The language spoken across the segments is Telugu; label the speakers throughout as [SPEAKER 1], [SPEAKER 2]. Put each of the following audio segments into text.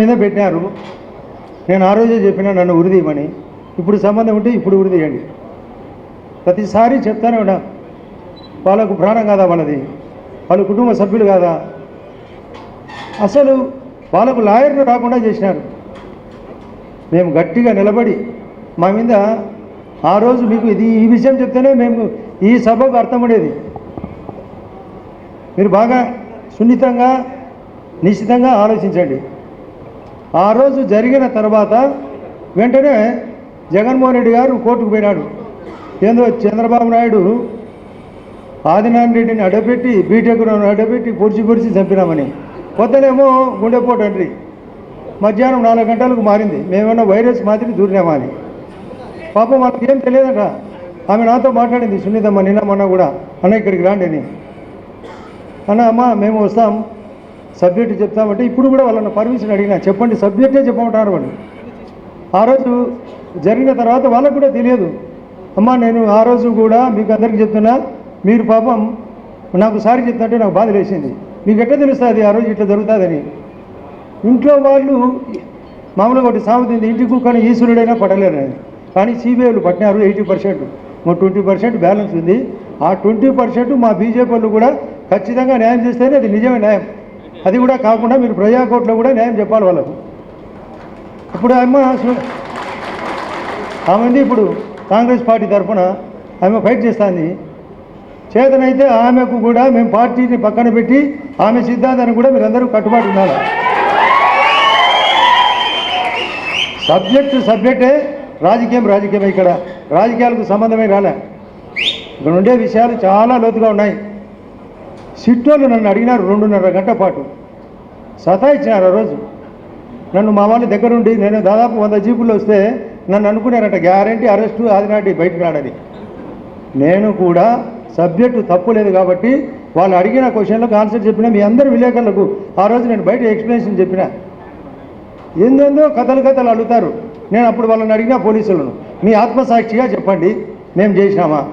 [SPEAKER 1] మీద పెట్టినారు. నేను ఆ రోజే చెప్పిన నన్ను ఉరిదీయమని ఇప్పుడు సంబంధం ఉంటే ఇప్పుడు ఉరిదీయండి ప్రతిసారి చెప్తానే ఉన్నా వాళ్ళకు ప్రాణం కాదా వాళ్ళది? వాళ్ళ కుటుంబ సభ్యులు కాదా? అసలు వాళ్ళకు లాయర్లు రాకుండా చేసినారు. మేము గట్టిగా నిలబడి మా మీద ఆ రోజు మీకు ఇది ఈ విషయం చెప్తేనే మేము ఈ సభకు అర్థమడేది మీరు బాగా సున్నితంగా నిశ్చితంగా ఆలోచించండి. ఆ రోజు జరిగిన తర్వాత వెంటనే జగన్మోహన్ రెడ్డి గారు కోర్టుకు పోయినాడు. ఏందో చంద్రబాబు నాయుడు ఆదినారాయణ రెడ్డిని అడ్డపెట్టి బీటెక్ అడ్డపెట్టి పొడిచి పొడిచి చంపినామని. పొద్దునేమో గుండెపోటు అండి మధ్యాహ్నం నాలుగు గంటలకు మారింది. మేమేమన్నా వైరస్ మాదిరి దూరినామా అని. పాపం వాళ్ళకి ఏం తెలియదట. ఆమె నాతో మాట్లాడింది సునీతమ్మ నిన్న మొన్న కూడా అన్న ఇక్కడికి రాండి అని అన్న అమ్మ మేము వస్తాం. సబ్జెక్టు చెప్తామంటే ఇప్పుడు కూడా వాళ్ళని పర్మిషన్ అడిగినా చెప్పండి సబ్జెక్టే చెప్పమంటారు వాళ్ళు. ఆ రోజు జరిగిన తర్వాత వాళ్ళకు కూడా తెలియదు. అమ్మ నేను ఆ రోజు కూడా మీకు అందరికీ చెప్తున్నా మీరు పాపం నాకు సారి చెప్తుంటే నాకు బాధ లేచింది. మీకు ఎట్లా తెలుస్తుంది ఆ రోజు ఇట్లా జరుగుతుందని? ఇంట్లో వాళ్ళు మామూలుగా ఒకటి సాగుతుంది ఇంటికి కానీ ఈశ్వరుడైనా పడలేరని కానీ సిబిఐలు పట్టినారు ఎయిటీ పర్సెంట్. మా ట్వంటీ పర్సెంట్ బ్యాలెన్స్ ఉంది. ఆ ట్వంటీ పర్సెంట్ మా బీజేపీ వాళ్ళు కూడా ఖచ్చితంగా న్యాయం చేస్తేనే అది నిజమే న్యాయం. అది కూడా కాకుండా మీరు ప్రజా కోర్టులో కూడా న్యాయం చెప్పాలి వాళ్ళకు. ఇప్పుడు అమ్మ ఆమె ఉంది ఇప్పుడు కాంగ్రెస్ పార్టీ తరఫున ఆమె ఫైట్ చేస్తుంది. చేతనైతే ఆమెకు కూడా మేము పార్టీని పక్కన పెట్టి ఆమె సిద్ధాంతాన్ని కూడా మీరందరూ కట్టుబాటు ఉండాలి. సబ్జెక్టు సబ్జెక్టే రాజకీయం రాజకీయం ఇక్కడ. రాజకీయాలకు సంబంధమే రాలే. ఇక్కడ ఉండే విషయాలు చాలా లోతుగా ఉన్నాయి. సిట్టోళ్ళు నన్ను అడిగినారు రెండున్నర గంట పాటు. సతాయించినారు ఆ రోజు. నన్ను మా వాళ్ళ దగ్గరుండి నేను దాదాపు వంద జీపుల్లో వస్తే నన్ను అనుకున్నారంట గ్యారంటీ అరెస్టు ఆదినాటి బయటకు రాడని నేను కూడా సబ్జెక్టు తప్పు లేదు కాబట్టి వాళ్ళు అడిగిన క్వశ్చన్లకు ఆన్సర్ చెప్పిన మీ అందరి విలేకరులకు ఆ రోజు నేను బయట ఎక్స్ప్లెనేషన్ చెప్పిన. ఏందేందో కథలు కథలు అడుగుతారు. నేను అప్పుడు వాళ్ళని అడిగిన పోలీసులను మీ ఆత్మసాక్షిగా చెప్పండి మేము చేసినామా?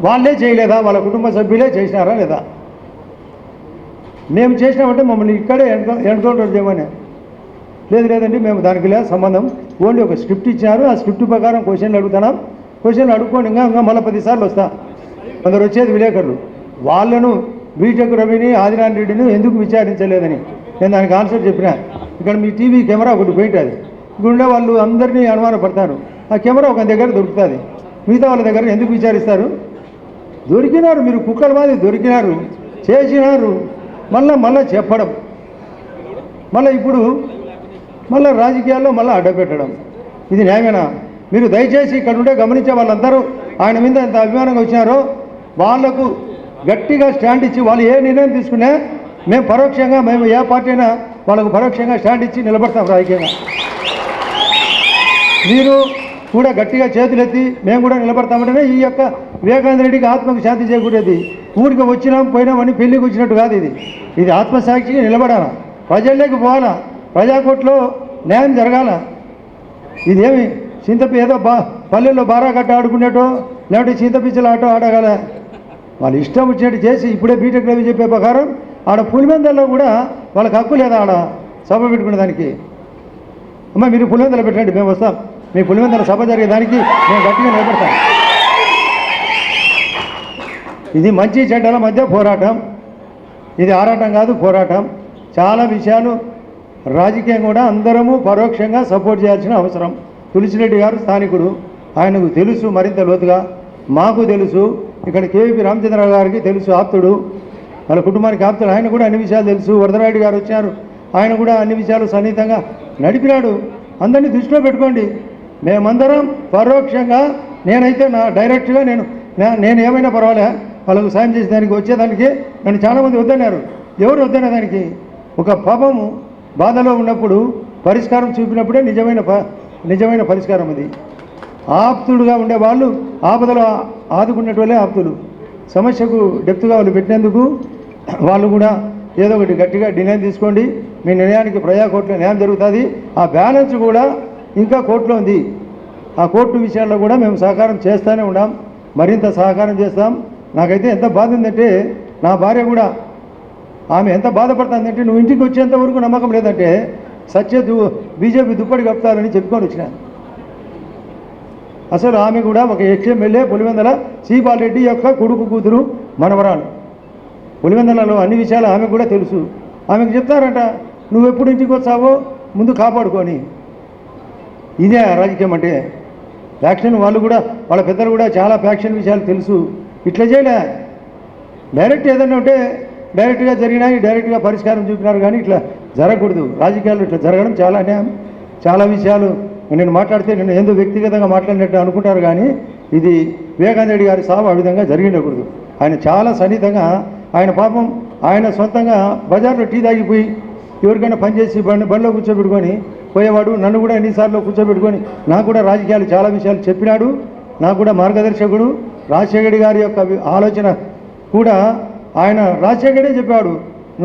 [SPEAKER 1] వాళ్ళే చేయలేదా? వాళ్ళ కుటుంబ సభ్యులే చేసినారా లేదా? మేము చేసినామంటే మమ్మల్ని ఇక్కడే ఎన్కౌ- ఎన్కౌంటర్ చేయమని. లేదు లేదండి మేము దానికి లేదు సంబంధం. ఓన్లీ ఒక స్క్రిప్ట్ ఇచ్చారు ఆ స్క్రిప్ట్ ప్రకారం క్వశ్చన్లు అడుగుతున్నాం. క్వశ్చన్లు అడుక్కోండి ఇంకా ఇంకా మళ్ళీ పదిసార్లు వస్తా. కొందరు వచ్చేది విలేకరులు. వాళ్ళను బీటెక్ రవిని ఆదినారాయణ రెడ్డిని ఎందుకు విచారించలేదని నేను దానికి ఆన్సర్ చెప్పిన. ఇక్కడ మీ టీవీ కెమెరా ఒకటి పోయింటుంది గుండె వాళ్ళు అందరినీ అనుమానపడతారు. ఆ కెమెరా ఒక దగ్గర దొరుకుతుంది. మిగతా వాళ్ళ దగ్గర ఎందుకు విచారిస్తారు? దొరికినారు మీరు కుక్కల మాది దొరికినారు. చేసినారు. మళ్ళీ మళ్ళీ చెప్పడం. మళ్ళీ ఇప్పుడు మళ్ళీ రాజకీయాల్లో మళ్ళీ అడ్డపెట్టడం ఇది న్యాయమేనా? మీరు దయచేసి ఇక్కడ ఉంటే గమనించే వాళ్ళందరూ ఆయన మీద ఎంత అభిమానంగా వచ్చినారో వాళ్ళకు గట్టిగా స్టాండ్ ఇచ్చి వాళ్ళు ఏ నిర్ణయం తీసుకునే మేము పరోక్షంగా మేము ఏ పార్టీ అయినా వాళ్ళకు పరోక్షంగా స్టాండ్ ఇచ్చి నిలబడతాం రాజకీయంగా. మీరు కూడా గట్టిగా చేతులెత్తి మేము కూడా నిలబడతామంటేనే ఈ యొక్క వివేకానంద రెడ్డికి ఆత్మకు శాంతి చేకూరేది. ఊరికి వచ్చినాం పోయినామని పెళ్ళికి వచ్చినట్టు కాదు ఇది. ఇది ఆత్మసాక్షిగా నిలబడాలా? ప్రజల్లోకి పోవాలా? ప్రజాకోట్లో న్యాయం జరగాల? ఇదేమి చింతపి ఏదో బా పల్లెల్లో బారా కట్ట ఆడుకునేటో లేకపోతే చింతపిచ్చలు ఆటో ఆడగల? వాళ్ళు ఇష్టం వచ్చినట్టు చేసి ఇప్పుడే బీటెక్ రవి చెప్పే ప్రకారం ఆడ పులిమెందల్లో కూడా వాళ్ళకి హక్కు లేదా ఆడ సభ పెట్టుకునే దానికి? అమ్మ మీరు పులివెందలు పెట్టండి మేము వస్తాం. మీ పులివెందల సభ జరిగేదానికి మేము గట్టిగా నిలబడతాం. ఇది మంచి చెడ్డల మధ్య పోరాటం. ఇది ఆరాటం కాదు పోరాటం. చాలా విషయాలు రాజకీయం కూడా అందరము పరోక్షంగా సపోర్ట్ చేయాల్సిన అవసరం. తులసిరెడ్డి గారు స్థానికుడు. ఆయనకు తెలుసు మరింత లోతుగా. మాకు తెలుసు. ఇక్కడ కేవీపీ రామచంద్రరావు గారికి తెలుసు ఆప్తుడు. వాళ్ళ కుటుంబానికి ఆప్తుడు. ఆయన కూడా అన్ని విషయాలు తెలుసు. వరదరాయుడు గారు వచ్చారు. ఆయన కూడా అన్ని విషయాలు సన్నిహితంగా నడిపినాడు. అందరినీ దృష్టిలో పెట్టుకోండి. మేమందరం పరోక్షంగా నేనైతే నా డైరెక్ట్గా నేను నేను ఏమైనా పర్వాలే. వాళ్ళకు సాయం చేసేదానికి వచ్చేదానికి నన్ను చాలామంది వద్దన్నారు. ఎవరు వద్దనే దానికి ఒక పాపము బాధలో ఉన్నప్పుడు పరిష్కారం చూపినప్పుడే నిజమైన ప నిజమైన పరిష్కారం అది. ఆప్తుడుగా ఉండే వాళ్ళు ఆపదలో ఆదుకున్నట్టు వాళ్ళే ఆప్తులు. సమస్యకు డెప్త్గా వాళ్ళు పెట్టినందుకు వాళ్ళు కూడా ఏదో ఒకటి గట్టిగా డినైన్ తీసుకోండి. మీ నిర్ణయానికి ప్రజా కోర్టులో న్యాయం జరుగుతుంది. ఆ బ్యాలెన్స్ కూడా ఇంకా కోర్టులో ఉంది. ఆ కోర్టు విషయాల్లో కూడా మేము సహకారం చేస్తూనే ఉన్నాం. మరింత సహకారం చేస్తాం. నాకైతే ఎంత బాధ ఉందంటే నా భార్య కూడా ఆమె ఎంత బాధపడుతుందంటే నువ్వు ఇంటికి వచ్చేంత వరకు నమ్మకం లేదంటే సత్య దు బీజేపీ దుప్పటి కప్తారని చెప్పుకొని వచ్చిన. అసలు ఆమె కూడా ఒక ఎక్స్ పులివెందల శ్రీపాల్ రెడ్డి యొక్క కొడుకు కూతురు మనవరాలు. పులివెందలలో అన్ని విషయాలు ఆమె కూడా తెలుసు. ఆమెకు చెప్తారంట నువ్వు ఎప్పుడు ఇంటికి వచ్చావో ముందు కాపాడుకొని. ఇదే రాజకీయం అంటే. ఫ్యాక్షన్ వాళ్ళు కూడా వాళ్ళ పెద్దలు కూడా చాలా ఫ్యాక్షన్ విషయాలు తెలుసు. ఇట్లా చేయలే. డైరెక్ట్ ఏదైనా ఉంటే డైరెక్ట్గా జరిగినాయి డైరెక్ట్గా పరిష్కారం చూపినారు కానీ ఇట్లా జరగకూడదు. రాజకీయాలు ఇట్లా జరగడం చాలా అన్యాయం. చాలా విషయాలు నేను మాట్లాడితే నేను ఏందో వ్యక్తిగతంగా మాట్లాడినట్టు అనుకుంటారు కానీ ఇది వివేకానంద రెడ్డి గారి సాగు ఆ విధంగా జరిగిండకూడదు. ఆయన చాలా సన్నిహితంగా ఆయన పాపం ఆయన సొంతంగా బజార్లో టీ తాగిపోయి ఎవరికైనా పనిచేసి బండి బండిలో కూర్చోబెట్టుకొని పోయేవాడు నన్ను కూడా ఎన్నిసార్లు కూర్చోబెట్టుకొని నాకు కూడా రాజకీయాలు చాలా విషయాలు చెప్పినాడు. నాకు కూడా మార్గదర్శకుడు. రాజశేఖర్ గారి యొక్క ఆలోచన కూడా ఆయన రాజశేఖరే చెప్పాడు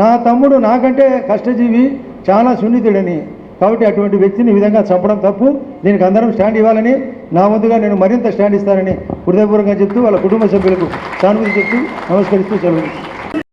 [SPEAKER 1] నా తమ్ముడు నాకంటే కష్టజీవి చాలా సున్నితుడని. కాబట్టి అటువంటి వ్యక్తిని ఈ విధంగా చంపడం తప్పు. దీనికి అందరం స్టాండ్ ఇవ్వాలని. నా ముందుగా నేను మరింత స్టాండ్ ఇస్తానని హృదయపూర్వకంగా చెప్తూ వాళ్ళ కుటుంబ సభ్యులకు సానుభూతి చెప్తూ నమస్కరిస్తూ సెలవు.